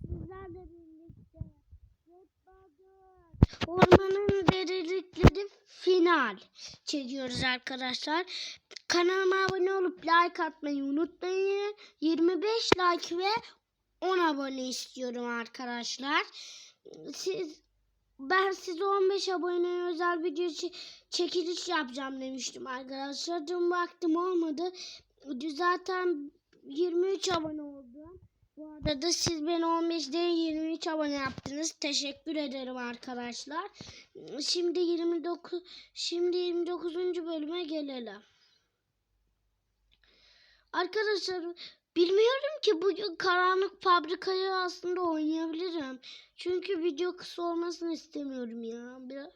sizlerle birlikte Ormanın derinlikleri final çekiyoruz arkadaşlar. Kanalıma abone olup like atmayı unutmayın. 25 like ve 10 abone istiyorum arkadaşlar. Siz ben size 15 abone özel video çe- çekiliş yapacağım demiştim arkadaşlar. Dün baktım olmadı. Zaten 23 abone oldum. Bu arada siz beni 15 değil 23 abone yaptınız. Teşekkür ederim arkadaşlar. Şimdi 29 şimdi 29. bölüme gelelim. Arkadaşlar bilmiyorum ki bugün karanlık fabrikayı aslında oynayabilirim. Çünkü video kısa olmasını istemiyorum ya. Biraz,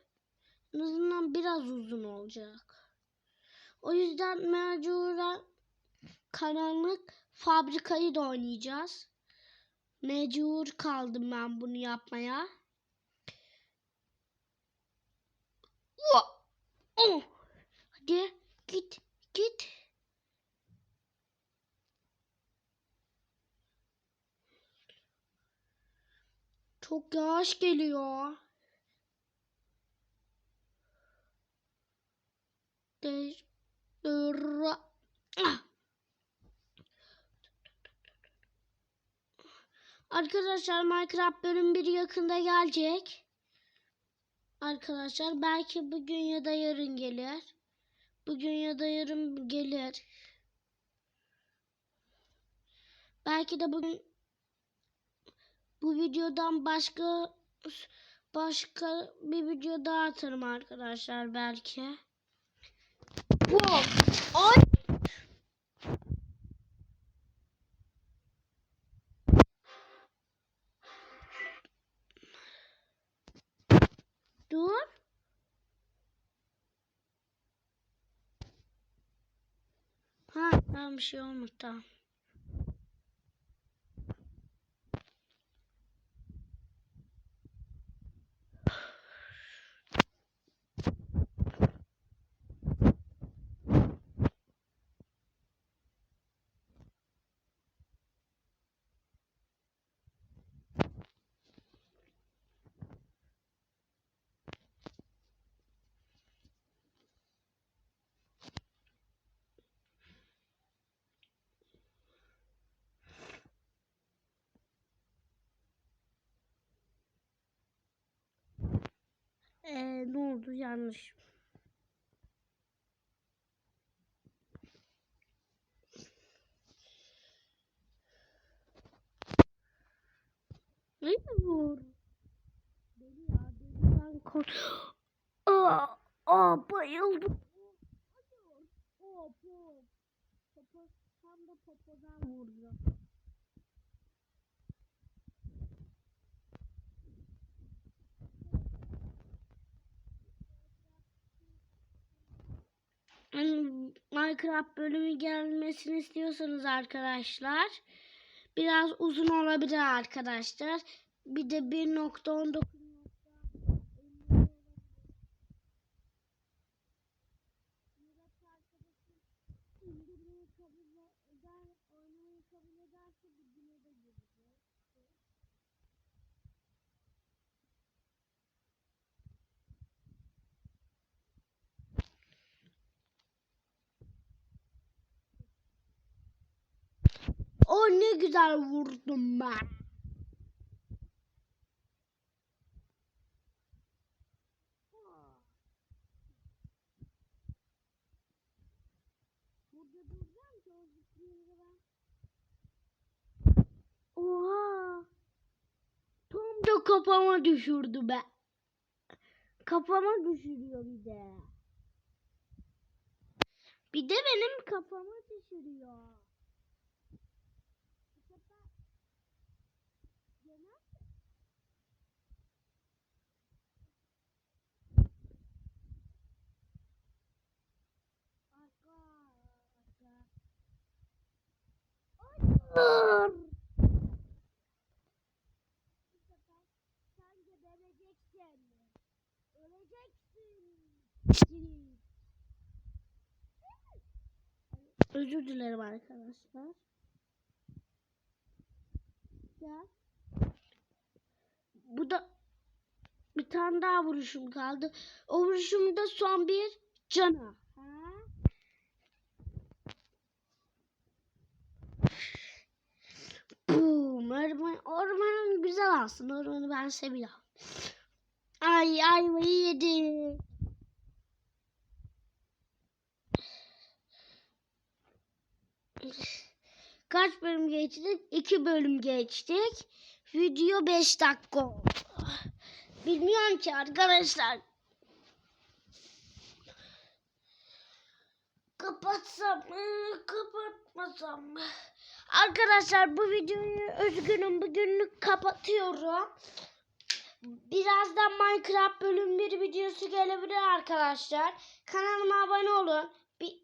en azından biraz uzun olacak. O yüzden mecburen karanlık fabrikayı da oynayacağız. Mecbur kaldım ben bunu yapmaya. Oh! Hadi git git. Çok yavaş geliyor. Dırra. Ah! Arkadaşlar Minecraft bölüm 1 yakında gelecek. Arkadaşlar belki bugün ya da yarın gelir. Bugün ya da yarın gelir. Belki de bugün bu videodan başka başka bir video daha atarım arkadaşlar belki. Wow. Ay. Tamam bir şey olmadı tamam. Ee, ne oldu yanlış. Ne vur? Deli ya deli ben kork... Aa, aa bayıldım. Hop hop. Popo, tam da popodan vurdu. Minecraft bölümü gelmesini istiyorsanız arkadaşlar biraz uzun olabilir arkadaşlar. Bir de 1.19 O ne güzel vurdum ben. Burada o zıplayınca ben. Oha. Tam da kafama düşürdü be. Kafama düşürüyor bir de. Bir de benim kafama düşürüyor. Bu sefer Hayır. Bu sefer sen gebereceksin. Öleceksin. Özür dilerim arkadaşlar. Gel. Bir tane daha vuruşum kaldı. O vuruşumda son bir cana. Ha? Boom. Orman, ormanın güzel aslında. Ormanı ben seviyorum. Ay ayvayı yedim. Kaç bölüm geçtik? İki bölüm geçtik. Video 5 dakika oldu. Bilmiyorum ki arkadaşlar. Kapatsam mı, kapatmasam mı? Arkadaşlar bu videoyu üzgünüm bugünlük kapatıyorum. Birazdan Minecraft bölüm 1 videosu gelebilir arkadaşlar. Kanalıma abone olun. Bir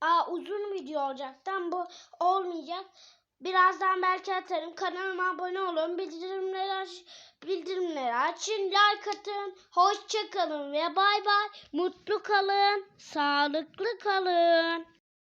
Aa, uzun video olacaktan bu olmayacak. Birazdan belki atarım. Kanalıma abone olun. Bildirimleri aç, bildirimleri açın. Like atın. Hoşça kalın ve bay bay. Mutlu kalın. Sağlıklı kalın.